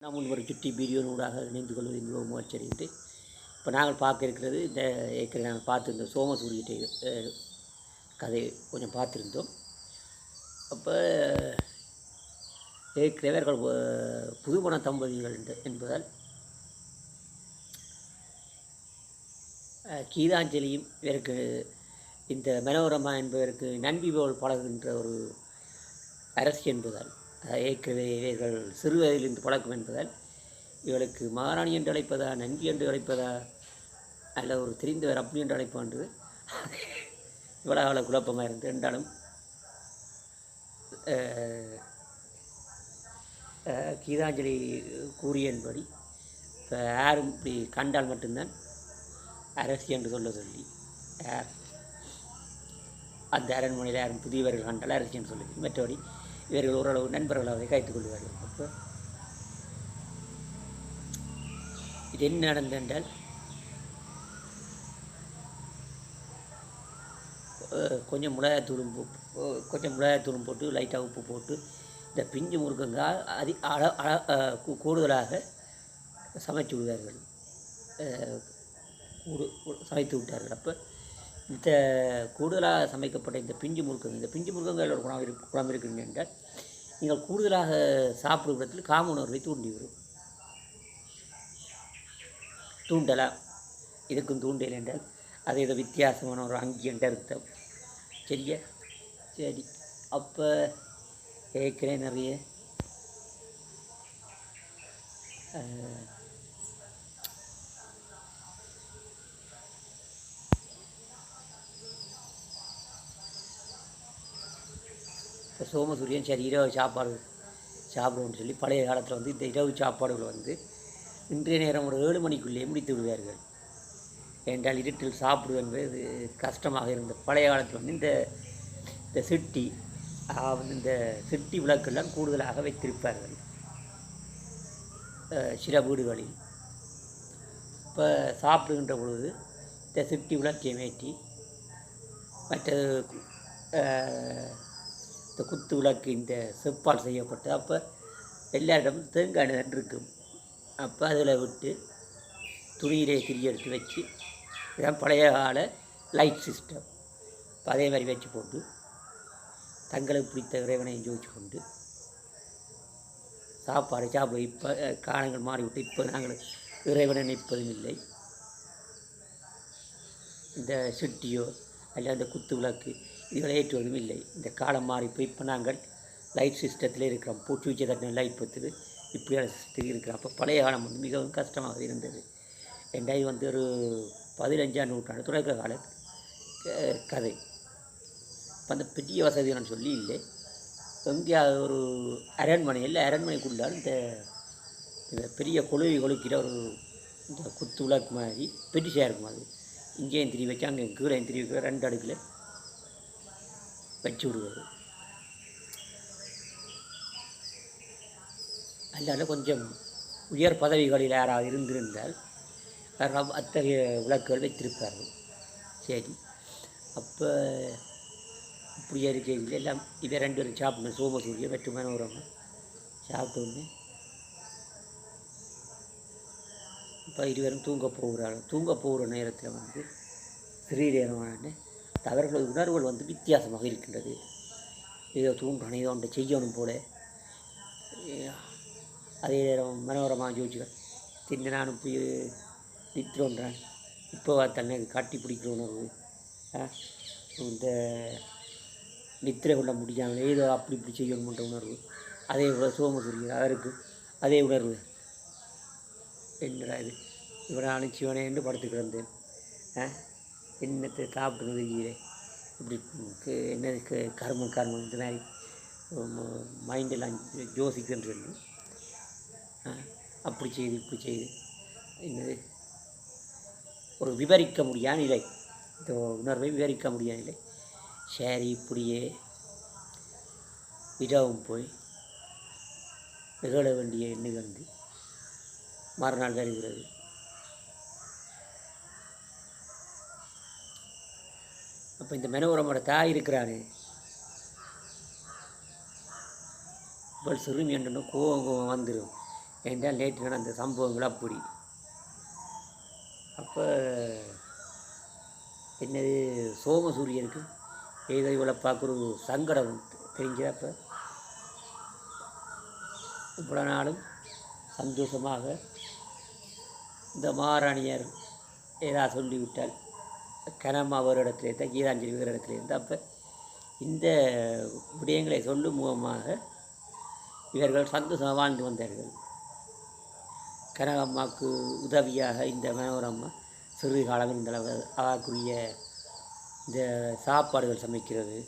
நாம் ஒரு சுட்டி பிரியோனூடாக இணைந்து கொள்வது மிகவும் முயற்சியடைந்து இப்போ நாங்கள் பார்க்க இருக்கிறது இந்த ஏற்கனவே நாங்கள் பார்த்துருந்த சோமசூரிய கதை கொஞ்சம் பார்த்துருந்தோம். அப்போ ஏற்கனவே அவர்கள் புதுமண தம்பதிகள் என்று- என்பதால் கீதாஞ்சலியும் இவருக்கு இந்த மனோரமா என்பதற்கு நன்பி போல் பழகுகின்ற ஒரு அரசு என்பதால் அஹ், ஏற்கனவே இவர்கள் சிறுவயதிலிருந்து பழக்கம் என்பதால் இவளுக்கு மகாராணி என்று அழைப்பதா நன்பி என்று அழைப்பதா அல்ல ஒரு தெரிந்தவர் அப்படி என்று அழைப்பான்றது இவ்வளோ அவ்வளோ குழப்பமாக இருந்தது. என்றாலும் கீதாஞ்சலி கூறியன்படி இப்போ யாரும் இப்படி கண்டால் மட்டும்தான் அரசி என்று சொல்ல சொல்லி யார்? அந்த அரண்மனையில் யாரும் புதியவர்கள் கண்டால் அரசி என்று சொல்லி மற்றபடி இவர்கள் ஓரளவு நண்பர்களாக கைத்துக் கொள்வார்கள். அப்போ இது என்ன நடந்தது என்றால் கொஞ்சம் மிளகாத்தூளும் போ- கொஞ்சம் கொஞ்சம் மிளகாத்தூளும் போட்டு லைட்டாக உப்பு போட்டு இந்த பிஞ்சு முருங்கங்காய் அதி அழ அழ கூடுதலாக சமைச்சு விடுவார்கள். கூடு சமைத்து விட்டார்கள். அப்போ இந்த கூடுதலாக சமைக்கப்பட்ட இந்த பிஞ்சு முருக்கங்க இந்த பிஞ்சு முருகங்கள் ஒரு குணம் இருக்கு குணம் இருக்குன்னு என்றால் நீங்கள் கூடுதலாக சாப்பிடும் இடத்தில் காம உணர்வை தூண்டி வரும் தூண்டலாம் இதுக்கும் தூண்டல் என்றால் அது ஏதோ வித்தியாசமான ஒரு அங்கி என்ற அர்த்தம். சரியா? சரி. அப்போ ஏற்கனவே நிறைய இப்போ சோமசூரியன் சரி இரவு சாப்பாடு சாப்பிடுவோம்னு சொல்லி பழைய காலத்தில் வந்து இந்த இரவு சாப்பாடுகள் வந்து இன்றைய நேரம் ஒரு ஏழு மணிக்குள்ளேயே முடித்து விடுவார்கள். என்றால் இருட்டில் சாப்பிடுவது என்பது கஷ்டமாக இருந்த பழைய காலத்தில் வந்து இந்த இந்த சிட்டி அதாவது இந்த சிட்டி விளக்கெல்லாம் கூடுதலாக வைத்திருப்பார்கள். சில வீடுகளில். இப்போ சாப்பிடுகின்ற பொழுது இந்த சிட்டி விளக்கை மேற்றி மற்றது இந்த குத்து விளக்கு இந்த செப்பால் செய்யப்பட்டது அப்போ எல்லாரிடமும் தேங்காய் எண்ணெய் இருக்கும் அப்போ அதில் விட்டு துணியிலே திரி எடுத்து வச்சு இதான் பழைய கால லைட் சிஸ்டம் இப்போ அதே மாதிரி வச்சு போட்டு தங்களுக்கு பிடித்த இறைவனையும் ஜோதிச்சு கொண்டு சாப்பாடு சாப்பிட இப்போ காலங்கள் மாறிவிட்டு இப்போ நாங்கள் இறைவனை நிற்பதும் இல்லை. இந்த சிட்டியோ அல்ல அந்த குத்து விளக்கு விளையாட்டுகளும் இல்லை இந்த காலம் மாறி போய் இப்போ நாங்கள் லைட் சிஸ்டத்தில் இருக்கிறோம். பூச்சி வச்சு தட்டின லைட் பத்துது. இப்படியான சிஸ்டத்தில் இருக்கிறோம். அப்போ பழைய காலம் வந்து மிகவும் கஷ்டமாக இருந்தது. ரெண்டாயிரம் வந்து ஒரு பதினஞ்சாம் நூற்றாண்டு தொடக்க கால க- கதை. இப்போ அந்த பெரிய வசதிகள்னு சொல்லி இல்லை. எங்கேயாவது ஒரு அரண்மனை இல்லை அரண்மனைக்குள்ளால் இந்த இந்த பெரிய கொழுவி கொழுக்கிற ஒரு இந்த குத்து விளக்கு மாதிரி பெட்டிஷாக இருக்கும் அது இங்கேயும் திரி வச்சு அங்கே கீழே திரி வைக்கிற ரெண்டு அடுக்கில் வச்சு விடுவது அல்லாத கொஞ்சம் உயர் பதவிகளில் யாராவது இருந்திருந்தால் அத்தகைய விளக்குகள் வைத்திருப்பார்கள். சரி. அப்போ இப்படியே இருக்கையில் எல்லாம் இதை ரெண்டு பேரும் சாப்பிடணும். சோமசூரிய வெற்று மனோரமா சாப்பிட்ட உடனே இப்போ இருவரும் தூங்க போகிறார்கள். தூங்க போகிற நேரத்தில் வந்து ஸ்ரீரேனவான அவர்களது உணர்வுகள் வந்து வித்தியாசமாக இருக்கின்றது. ஏதோ தூண்டணும் ஏதோ ஒன்று செய்யணும் போல. அதே நேரம் மனோரமாக ஜோதிச்சுக்க தின்னு நான் போய் நிற்கிறோன்றான் இப்போ தன்னை காட்டி பிடிக்கிற உணர்வு. ஆ, இந்த நித்திரை கொள்ள முடியாமல் ஏதோ அப்படி இப்படி செய்யணுன்ற உணர்வு. அதே போல் சோமசூரியன் அவருக்கு அதே உணர்வு. என்னடா இது? இவனை அனுப்பிச்சிவனே என்று படுத்து கிடந்தேன். ஆ என்னத்தை சாப்பிட்டு தெரியல இப்படி என்ன என்னது கு- கர்மம் கர்மம் இந்த மாதிரி மைண்டெல்லாம் ஜோசிக்குன்னு சொல்லி. ஆ, அப்படி செய்து இப்படி செய்து. என்னது? ஒரு விவரிக்க முடியாத நிலை. இந்த உணர்வை விவரிக்க முடியாத நிலை. சரி இப்படியே இதாகவும் போய் நிகழ வேண்டிய நிகழ்ந்து மறுநாள் வருகிறது. அப்போ இந்த மெனவுரமோட தாய் இருக்கிறாரு இவள் சிறுமி என்று கோவம் கோவம் வந்துடும் என்றால் நேற்று நடந்த சம்பவங்கள் அப்படி அப்போ என்னது சோமசூரியனுக்கு ஏதோ இவளை பார்க்குற ஒரு சங்கடம் தெரிஞ்சது அப்போ? இவ்வளோ நாளும் சந்தோஷமாக இந்த மாராணியர் ஏதாவது சொல்லிவிட்டால் கனமா ஒரு இடத்துல இருந்தால் கீதாஞ்சலி வேறு இடத்துல இருந்தால் அப்போ இந்த விடயங்களை சொல்லும் மூலமாக இவர்கள் சந்தோஷமாக வாழ்ந்து வந்தார்கள். கனகம்மாவுக்கு உதவியாக இந்த மனோரம்மா சிறு காலம் இந்த அவருக்குரிய இந்த சாப்பாடுகள் சமைக்கிறது.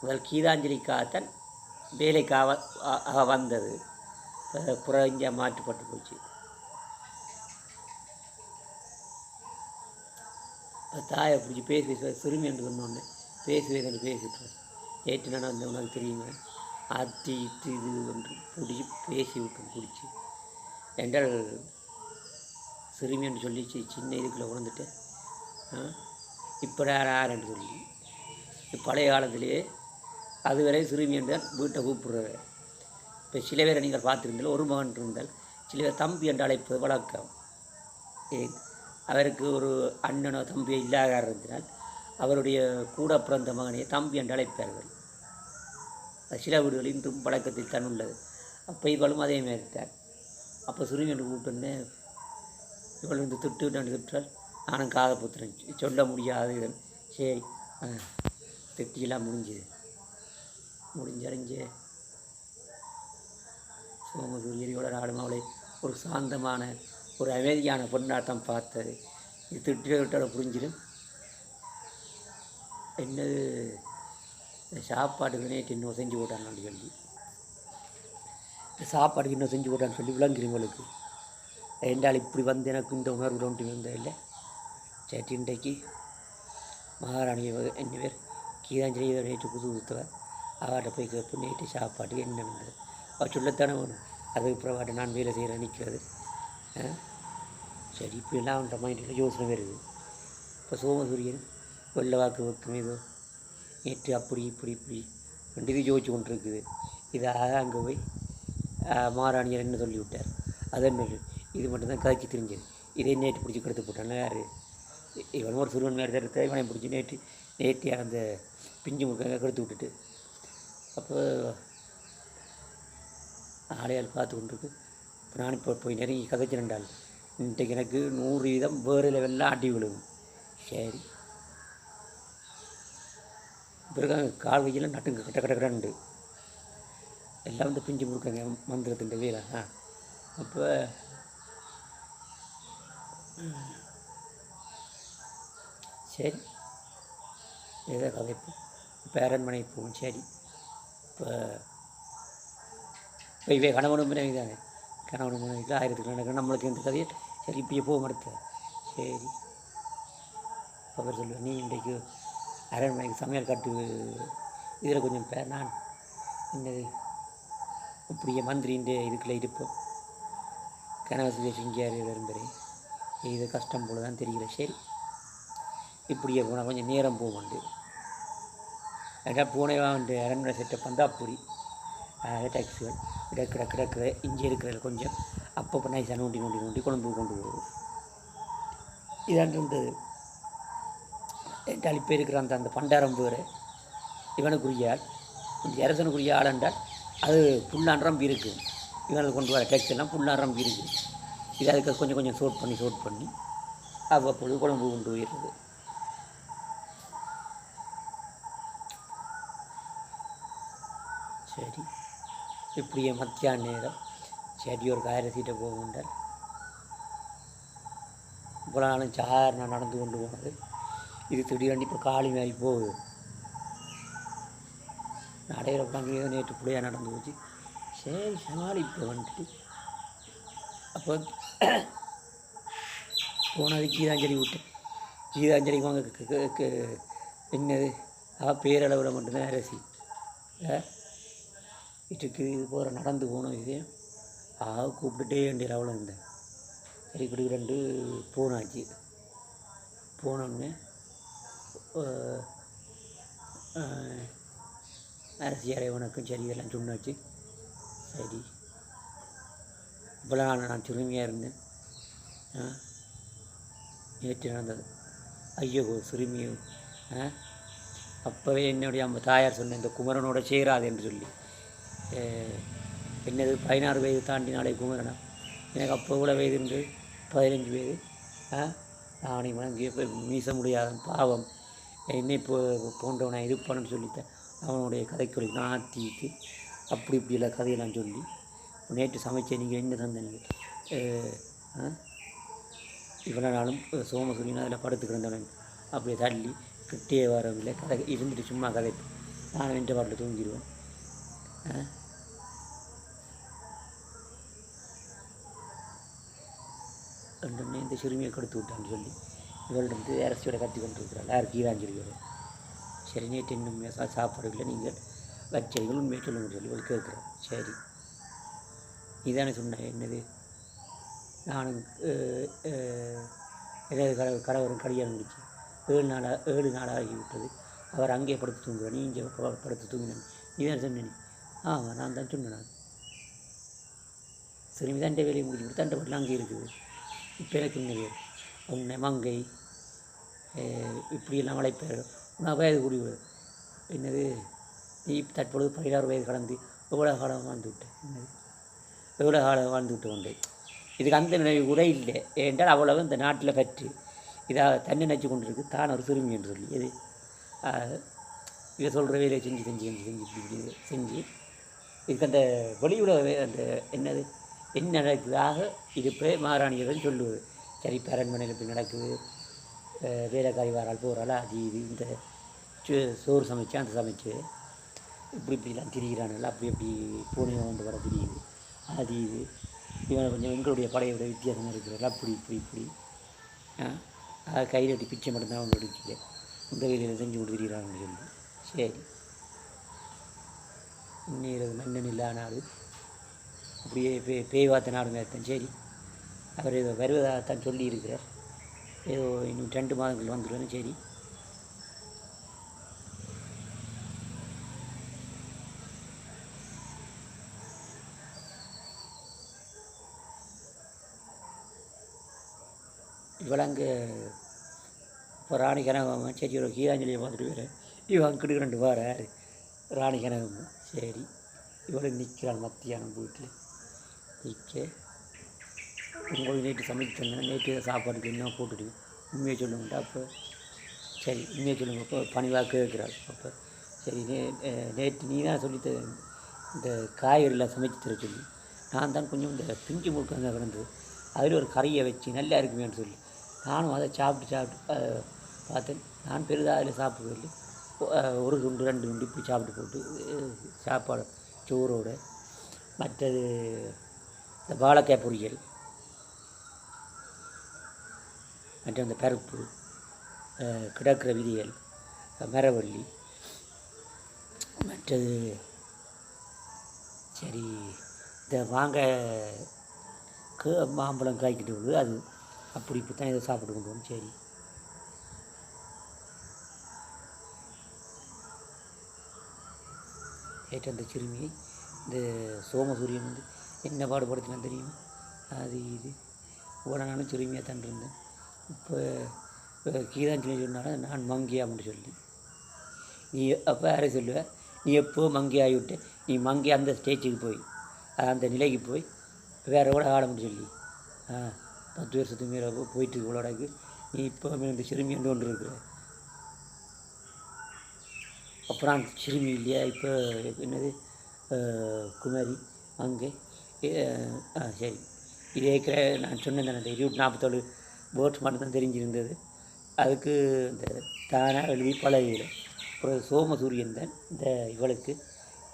முதல் கீதாஞ்சலிக்காகத்தான் வேலைக்காக அவ வந்தது. இப்போ புறஞ்ச போச்சு. தாயை பிடிச்சி பேசி பேசி சிறுமி என்று சொன்னோடனே பேசுவேன் பேசிட்டு நேற்று நான் வந்து உனக்கு தெரியுங்க அத்தி இத்து இது என்று பிடிச்சி பேசி விட்டு பிடிச்சி. என்றால் சிறுமி என்று சொல்லிச்சு சின்ன இதுக்குள்ளே உணர்ந்துட்டு இப்போ யார் என்று சொல்லி. பழைய காலத்திலேயே அதுவரை சிறுமி என்றால் தான் வீட்டை கூப்பிடுறாரு இப்போ சில பேரை நீங்கள் பார்த்துருந்தால் ஒரு மகன் இருந்தால் சில பேர் தம்பி என்று அழைப்பது வழக்கம். ஏன்? அவருக்கு ஒரு அண்ணனோ தம்பியோ இல்லாத இருந்தனால் அவருடைய கூட பிறந்த மகனை தம்பி என்று அழைப்பார்கள் சில வீடுகளில் இன்றும் பழக்கத்தில் தான் உள்ளது. அப்போ இவளும் அதே மாதிரி அப்போ சிறுமி என்று கூப்பிட்டுன்னு இவள் வந்து திட்டு விட்டு திட்டால் நானும் காதை புத்துறேன் சொல்ல முடியாது. சரி. திட்டியெல்லாம் முடிஞ்சுது. முடிஞ்சடைஞ்சு சோமசூரியரியோட நாடும் அவளை ஒரு சாந்தமான ஒரு அமைதியான பொண்ணாட்டம் பார்த்தது. இது திட்டு விட்டால புரிஞ்சிடும். என்னது? இந்த சாப்பாடுக்கு நேற்று இன்னும் செஞ்சு போட்டான்னு சொல்லி. சாப்பாடுக்கு இன்னும் செஞ்சு போட்டான்னு சொல்லி விளங்குறவங்களுக்கு என்றால் இப்படி வந்து எனக்கு இந்த உணர்வு ஒன்று வந்தது இல்லை? சரி இன்றைக்கு மகாராணி என்ன பேர்? கீதாஞ்சலி நேற்று புது ஊற்றுவார் அவர்கிட்ட போய் கேட்பு நேற்று சாப்பாட்டுக்கு என்ன நடந்தது அவர் சொல்லத்தானே வேணும். அதுக்கு பிறவாட்ட நான் வேலை செய்கிற நிற்கிறது. சரி இப்போ எல்லாம் அவன்கிட்ட மைண்டில் யோசனை வருது. இப்போ சோமசூரியன் வெள்ள வாக்கு வைக்கும் ஏதோ. நேற்று அப்படி இப்படி இப்படி. ரெண்டு இது யோசிச்சு கொண்டு இருக்குது இதாக அங்கே போய் மாராணியர் என்ன சொல்லிவிட்டார்? விட்டார் இது மட்டும்தான் கதைச்சி தெரிஞ்சது. இதே நேற்று பிடிச்சி கெடுத்து போட்டானே யார்? இவன் ஒரு சிறுவன் மாதிரி தான் இருக்க இவனை பிடிச்சி நேற்று நேற்று அந்த பிஞ்சு முழுக்க கெடுத்து விட்டுட்டு. அப்போ ஆளையால் பார்த்து கொண்டிருக்கு. இப்போ நான் இப்போ போய் நெருங்கி ரெண்டாள் இன்றைக்கு எனக்கு நூறு வீதம் வேறு லெவலில் அடி விழுகும். சரி. பிறகு கால் வையெல்லாம் நட்டுங்க கட்ட கட்ட கடண்டு எல்லாம் வந்து பிஞ்சு முறுக்கங்க மந்திரத்தின் வேலை. ஆ. அப்போ சரி. ஏதோ கதைப்போம். இப்போ அரண்மனை போகும் சரி. இப்போ இப்போ இவை கணவனும் தானே கணவனும் மனைவிக்கு ஆயிரத்துக்கு நடக்கணும் நம்மளுக்கு இந்த கதையை சரி இப்படியே போக மறுத்த சரி. அவர் சொல்லுவேன் நீ இன்றைக்கு அரண்மனைக்கு சமையல் கட்டு இதில் கொஞ்சம் பேர் நான் என்னது இப்படியே மந்திரின்ற இதுக்குள்ளே இருப்போம். கனவசி சிங்கியார் விரும்புகிறேன் இது கஷ்டம் போல தான் தெரியல சரி. இப்படியே போனால் கொஞ்சம் நேரம் போகுண்டு ஏன்னா பூனைவா வந்து அரண்மனை செட்டப் வந்தால் அப்படி. டாக்ஸிகள் கிடக்கிற கிடக்கிற இஞ்சி இருக்கிற கொஞ்சம். அப்பப்போ நைஸாக நோண்டி நோண்டி நோண்டி குழம்பு கொண்டு போகும் இதாண்டு இருந்தது என்றால் பேர் இருக்கிற அந்த அந்த பண்டாரம் வேறு. இவனுக்குரிய ஆள் இந்த அரசனுக்குரிய ஆள் என்றால் அது புல்லான் இருக்குது இவனுக்கு கொண்டு வர டெக்ஸ்டெல்லாம் எல்லாம் இருக்குது இது அதுக்கு கொஞ்சம் கொஞ்சம் சோட் பண்ணி சோட் பண்ணி அவ்வப்பொழுது குழம்பு கொண்டு போயிடுறது. சரி. இப்படியே மத்தியான நேரம். சரி ஒரு காயிர சீட்டை போகுண்டால் இவ்வளோ நாளும் சாதாரண நடந்து கொண்டு போனது. இது திடீர்னு இப்போ காலி மாதிரி போகுது. நடையில் உடனே நேற்று பிள்ளையாக நடந்து போச்சு. சரி சமாளிப்பு வந்துட்டு. அப்போ போனது கீதாஞ்சலி விட்டேன் கீதாஞ்சலி வாங்க என்னது? அவள் பேரளவில் மட்டும்தான் அரசி. ஆ? வீட்டுக்கு இது போகிற நடந்து போகணும் இது. ஆ கூப்பிட்டுட்டே வேண்டிய அவ்வளோ இருந்தேன். சரி இப்படி ரெண்டு போனாச்சு. போனோடனே அரசியாரை உனக்கும் சரி இதெல்லாம் சொன்னாச்சு. சரி. இப்போலாம் நான் நான் சிறுமியாக இருந்தேன். ஆ நேற்று நடந்தது. ஐயோ சிறுமியோ ஆ அப்போவே என்னுடைய அம்மா தாயார் சொன்ன இந்த குமரனோட சேராது என்று சொல்லி. என்னது பதினாறு வயது நாளை குமரனா. எனக்கு அப்போ கூட வயது என்று பதினஞ்சு வயது. ஆ நானே வணங்கி மீச முடியாத பாவம். என்னை போ போன்றவனை இருப்பான்னு சொல்லித்தேன். அவனுடைய கதைக்குறை நாட்டிட்டு அப்படி இப்படி இல்லை கதையெல்லாம் சொல்லி நேற்று சமைச்ச நீங்கள் என்ன தந்தீங்க? இவ்வளோ நாளும் சோம சொல்லினா அதில் படுத்து கிடந்தவன். அப்படியே தள்ளி கிட்டே வரவில்லை கதை இருந்துட்டு சும்மா கதை. நானும் வென்ற பாட்டில் தூங்கிடுவேன். ஆ? இந்த சிறுமியை கொடுத்து விட்டான்னு சொல்லி இவள்கிட்ட அரசியோட கத்தி கொண்டு இருக்கிறாள் யார் கீழாஞ்சலியோட சரி நேற்று இன்னும் சாப்பாடுகளை இல்லை நீங்கள் வச்சீர்கள் உண்மையை சொல்லுங்க சொல்லி இவள் கேட்குறோம் சரி. நீதானே சொன்ன என்னது? நானும் ஏதாவது அஹ், எனது கட கல்யாணம் முடிச்சு ஏழு நாளாக ஏழு நாளாகி விட்டது. அவர் அங்கே படுத்து தூங்குவார் நீ இங்கே படுத்து தூங்கினேன் நீ தான் சொன்னேன் ஆமாம் நான் தான் சொன்னேன். நான் சிறுமி தண்டை வேலையை முடிச்சு தண்டை பாட்டில் அங்கே இருக்குது. இப்போ எனக்கு என்ன பேர் உன்னை மங்கை இப்படியெல்லாம் அழைப்பார் உன் வயது கூடிவிடு என்னது? நீ தற்பொழுது பதினாறு வயது கடந்து எவ்வளோ காலம் வாழ்ந்து விட்டேன் என்னது? எவ்வளோ காலம் வாழ்ந்து விட்டு கொண்டு? இதுக்கு அந்த நினைவு கூட இல்லை. என்றால் அவ்வளவு இந்த நாட்டில் பற்றி இதாக தண்ணி நினச்சி கொண்டிருக்கு. தான் ஒரு சிறுமி என்று சொல்லி. எது? இதை சொல்கிற வேலையை செஞ்சு செஞ்சு செஞ்சு செஞ்சு இப்படி இப்படி செஞ்சு. இதுக்கு அந்த வெளியுலக அந்த என்னது? என்ன நடக்குதாக இருப்பே மாராணியர்கள் சொல்லுவது சரி இப்போ அரண்மனையில் இப்படி நடக்குது வேலைக்காரி வாரால் போகிறாள் அது இது இந்த சோ- சோறு சமைச்சு அந்த சமைச்சு. இப்படி இப்படிலாம் திரிகிறானுல அப்படி அப்படி பூனையை கொண்டு வர தெரியுது. அது இது. இவன் கொஞ்சம் எங்களுடைய படையோட வித்தியாசமாக இருக்கிறார்கள் அப்படி இப்படி இப்படி கையில் பிச்சை மட்டும்தான் அவங்க எடுக்கல இந்த செஞ்சு கொண்டு திரிகிறாங்கன்னு சொல்லி. சரி. இன்னும் மன்னன் இல்லானாரு அப்படியே பே பேய் வார்த்த நாடு சரி அவர் ஏதோ வருவதாகத்தான் சொல்லியிருக்கிறார். ஏதோ இன்னும் ரெண்டு மாதங்கள் வந்துடுவேன் சரி. இவளங்க இப்போ ராணி கனகம்மா சரி ஒரு கீதாஞ்சலியை பார்த்துட்டு வேறு. இவன் கிட்ட ரெண்டு வார ராணி கனகம்மா சரி. இவளும் நிற்கிறாள் மத்தியானம் வீட்டில். நிற்க உங்களுக்கு நேற்று சமைச்சு தந்தேன் நேற்று சாப்பாடுக்கு என்ன போட்டுட்டு உண்மையை சொல்லுங்கட்டா அப்போ சரி உண்மையை சொல்லுங்க. அப்போ பணிவாக கேட்குறாள். அப்போ சரி நே நேற்று நீ தான் சொல்லி இந்த காய்கறிலாம் சமைச்சு தர சொல்லி. நான் தான் கொஞ்சம் இந்த பிஞ்சு முழுக்க கிடந்தது அதில் ஒரு கறியை வச்சு நல்லா இருக்குமேன்னு சொல்லி. நானும் அதை சாப்பிட்டு சாப்பிட்டு பார்த்தேன். நான் பெரிதாக அதில் சாப்பிடுவதில்லை சொல்லி ஒரு துண்டு ரெண்டு துண்டு இப்படி சாப்பிட்டு போட்டு சாப்பாடு சோறோடு. மற்றது இந்த வாழைக்காய் பொரியல் மற்றும் இந்த பருப்பு கிடக்கிற விதிகள் மரவள்ளி மற்றது சரி இந்த வாங்க மாம்பழம் காய்க்கிட்டு விடுது அது அப்படி இப்படி தான் இதை சாப்பிட்டு கொண்டு வரும் சரி. ஏற்ற அந்த சிறுமியை இந்த சோமசூரியன் வந்து என்ன பாடுபடுத்தினா தெரியும்? அது இது. இவ்வளோ நானும் சிறுமியாக தான் இருந்தேன். இப்போ இப்போ கீதாஞ்சலி சொன்னாலும் நான் மங்கியாம்னு சொல்லி நீ அப்போ யாரை சொல்லுவேன் நீ எப்போ மங்கி ஆகிவிட்ட நீ மங்கி அந்த ஸ்டேஜுக்கு போய் அந்த நிலைக்கு போய் வேற கூட ஆடணும்னு சொல்லி ஆ பத்து வருஷத்துக்கு மேலே போயிட்டு இவ்வளோடாக்கு நீ இப்போ இந்த சிறுமி என்று ஒன்று இருக்கிற. அப்புறம் அந்த சிறுமி இல்லையா? இப்போ என்னது? குமாரி அங்கே ஆ சரி. இது கிர நான் சொன்னேன் அந்த இருபத்தி நாற்பத்தேழு போட்ஸ் மட்டும் தான் தெரிஞ்சிருந்தது. அதுக்கு இந்த தானாக எழுதி பழகில அப்புறம் சோமசூரியன் தான் இந்த இவளுக்கு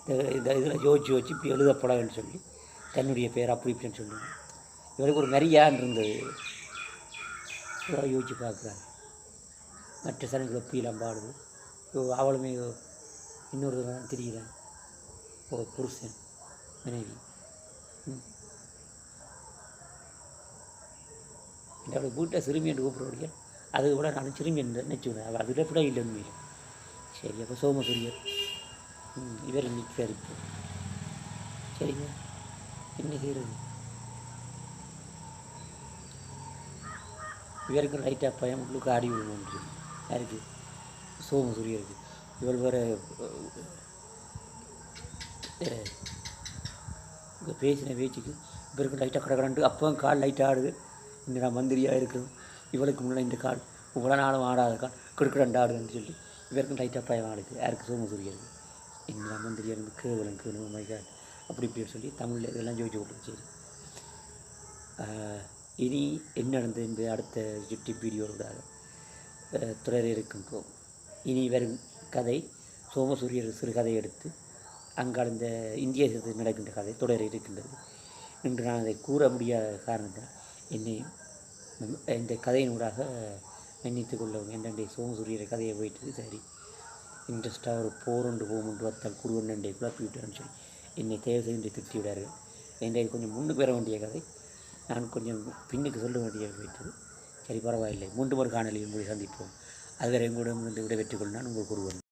இந்த இந்த இதில் யோசிச்சு வச்சு இப்படி எழுதப்படாதுன்னு சொல்லி தன்னுடைய பேர் அப்படி இப்படின்னு சொல்லுவாங்க இவளுக்கு ஒரு நிறையான் இருந்தது. அதான் யோசிச்சு பார்க்குறாங்க. மற்ற சனங்களை எப்படிலாம் பாடுது? அவளுமே இன்னொரு தான் தெரிகிறான் ஓ புருஷன் மனைவி. இந்த அப்படி வீட்டை சிறுமி என்று கூப்பிடுறீங்க அதுக்கு கூட நான் சிறுமி என்று நினச்சிக்கிறேன் அவள் அதில் கூட இல்லை உண்மையில். சரி அப்போ சோமசூரியர். இவர் நிற்கிறார் இப்போ சரிங்க. என்ன செய்கிறது இவருக்கு லைட்டாக பயம் உள்ளுக்கு ஆடி விடுவோன்று யாருக்கு? சோமசூரியருக்கு. இவள் வர பேசின பேச்சுக்கு இவருக்கு லைட்டாக கடக்கடான்ட்டு அப்போ கால் லைட்டாக ஆடுது. இந்த நான் மந்திரியாக இருக்கிறோம் இவளுக்கு முன்னாடி இந்த கால். இவ்வளோ நாளும் ஆடாத கால். கிடுக்கிடண்டு ஆடுன்னு சொல்லி இவருக்கும் லைட்டாக பயம் ஆடுது யாருக்கு சோமசூரியருக்கு இந்த மந்திரியாக இருந்து கேவலம் கேவலம். Oh மைக்கா அப்படி இப்படி சொல்லி தமிழில் இதெல்லாம் ஜோதிச்சு விட்டு சரி இனி என்ன நடந்தது என்பது அடுத்த ஜுட்டி வீடியோவோட தொடர இருக்கின்றோம் இனி வரும் கதை சோமசூரியர் சிறுகதை எடுத்து அங்காளந்த இந்திய நடக்கின்ற கதை தொடர இருக்கின்றது. என்று நான் அதை கூற முடியாத காரணத்தால் என்னை இந்த கதையினூடாக நினைத்து கொள்ளவும். என்னண்டே சோமசூரியர் கதையை போயிட்டு சரி. இன்ட்ரெஸ்ட்டாக ஒரு போர் ஒன்று போகும்னு பார்த்தால் குருவண்ணண்டே குழப்பி விட்டான்னு சொல்லி என்னை தேவை செய்து திட்டி விடார்கள் என்னை கொஞ்சம் முன்னுக்கு வர வேண்டிய கதை. நான் கொஞ்சம் பின்னுக்கு சொல்ல வேண்டிய போயிட்டது சரி பரவாயில்லை. மூன்று ஒரு காணொலியில் உங்களை சந்திப்போம். அதுவரை உங்களிடம் விடைபெற்றுக் கொள்ள நான் உங்கள் குருவன்.